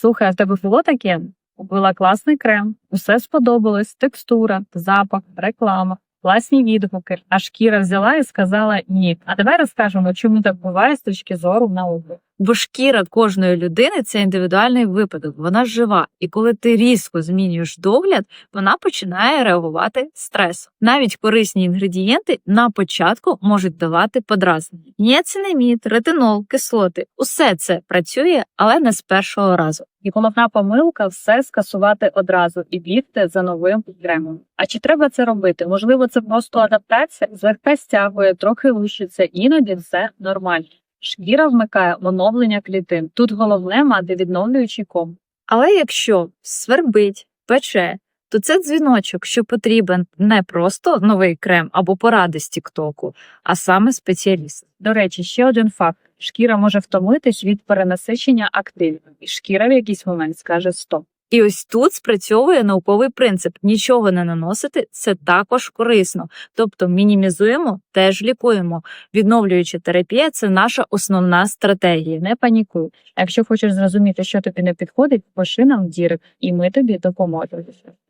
Слухай, а в тебе було таке? Купила класний крем, усе сподобалось, текстура, запах, реклама, класні відгуки. А шкіра взяла і сказала ні. А давай розкажемо, чому так буває з точки зору науки. Бо шкіра кожної людини це індивідуальний випадок, вона жива. І коли ти різко змінюєш догляд, вона починає реагувати стресом. Навіть корисні інгредієнти на початку можуть давати подразнення. Ніацинамід, ретинол, кислоти усе це працює, але не з першого разу. І головна помилка все скасувати одразу і бігти за новим кремом. А чи треба це робити? Можливо, це просто адаптація, злегка стягує, трохи лущиться, іноді все нормально. Шкіра вмикає оновлення клітин. Тут головне мати відновлюючий ком. Але якщо свербить, пече, то це дзвіночок, що потрібен не просто новий крем або поради з Тіктоку, а саме спеціаліст. До речі, ще один факт: шкіра може втомитись від перенасичення активів, і шкіра в якийсь момент скаже стоп. І ось тут спрацьовує науковий принцип: нічого не наносити це також корисно. Тобто мінімізуємо, теж лікуємо. Відновлююча терапія це наша основна стратегія. Не панікуй. Якщо хочеш зрозуміти, що тобі не підходить, пиши нам в дірект, і ми тобі допоможемо.